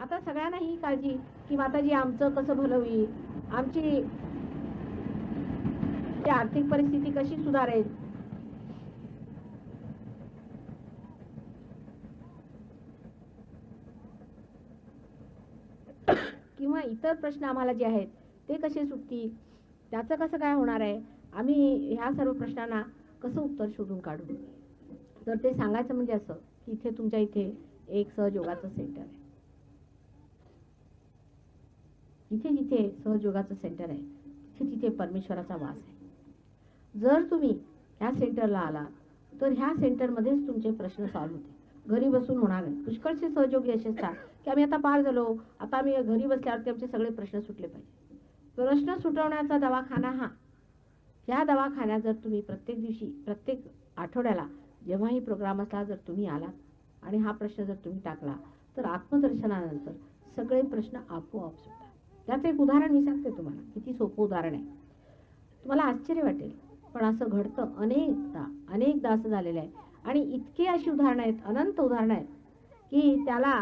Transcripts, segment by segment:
आता सगळ्यांना ही काळजी की माताजी आमचं कसं भलं होईल? आमची ती आर्थिक परिस्थिती कशी सुधारेल? किंवा इतर प्रश्न आम्हाला जे आहेत ते कसे सुटतील? त्याचं कसं काय होणार आहे? आम्ही ह्या सर्व प्रश्नांना कसं उत्तर शोधून काढू? तर ते सांगायचं म्हणजे असं की इथे तुमच्या इथे एक सहयोगाचं सेंटर आहे. जिथे जिथे सहयोगाचं सेंटर आहे तिथे तिथे परमेश्वराचा वास आहे. जर तुम्ही ह्या सेंटरला आला तर ह्या सेंटरमध्येच तुमचे प्रश्न सॉल्व्ह होते घरी बसून होणार नाही. पुष्कळचे सहयोगी असे असतात की आम्ही आता पार झालो आता आम्ही घरी बसल्यावरती आमचे सगळे प्रश्न सुटले पाहिजे. प्रश्न सुटवण्याचा दवाखाना हा. ह्या दवाखान्यात जर तुम्ही प्रत्येक दिवशी प्रत्येक आठवड्याला जेव्हाही प्रोग्राम असला जर तुम्ही आलात आणि हा प्रश्न जर तुम्ही टाकला तर आत्मदर्शनानंतर सगळे प्रश्न आपोआप सुटतात. त्याचं एक उदाहरण मी सांगते तुम्हाला. किती सोपं उदाहरण आहे. तुम्हाला आश्चर्य वाटेल पण असं घडतं अनेकदा अनेकदा असं झालेलं आहे. आणि इतकी अशी उदाहरणं आहेत अनंत उदाहरणं आहेत की त्याला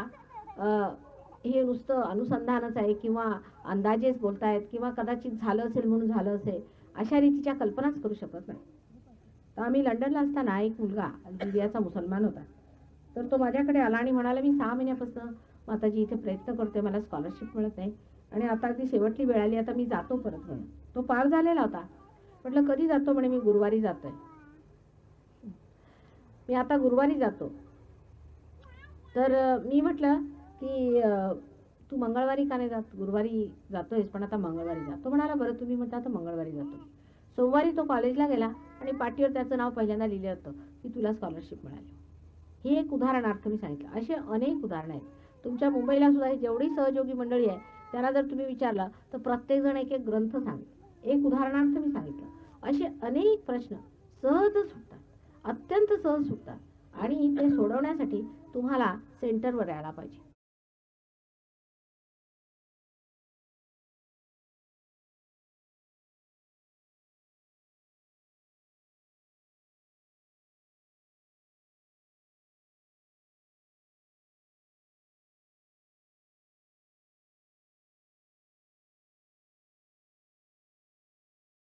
हे नुसतं अनुसंधानच आहे किंवा अंदाजेच बोलतायत किंवा कदाचित झालं असेल म्हणून झालं असेल अशा रीतीच्या कल्पनाच करू शकत नाही. तर आम्ही लंडनला असताना एक मुलगा लिबियाचा मुसलमान होता. तर तो माझ्याकडे आला आणि म्हणाला मी सहा महिन्यापासून माताजी इथे प्रयत्न करतोय मला स्कॉलरशिप मिळत नाही. आणि आता अगदी शेवटली वेळ आली आता मी जातो परत म्हणून. तो पार झालेला होता. म्हटलं कधी जातो? म्हणे मी गुरुवारी जातोय. मी आता गुरुवारी जातो. तर मी म्हटलं की तू मंगळवारी का नाही जात? गुरुवारी जातोयस पण आता मंगळवारी जा. तो म्हणाला बरं तुम्ही म्हणता आता मंगळवारी जातो. सोमवारी तो कॉलेजला गेला आणि पाठीवर त्याचं नाव पहिल्यांदा लिहिलं होतं की तुला स्कॉलरशिप मिळाली. हे एक उदाहरणार्थ मी सांगितलं. असे अनेक उदाहरणं आहेत. तुमच्या मुंबईला सुद्धा ही जेवढी सहयोगी मंडळी आहे त्याला जर तुम्ही विचारलं तर प्रत्येकजण एक एक ग्रंथ सांगेल. एक उदाहरणार्थ मी सांगितलं. असे अनेक प्रश्न सहज सुटतात अत्यंत सहज सुटतात आणि ते सोडवण्यासाठी तुम्हाला सेंटरवर यायला पाहिजे.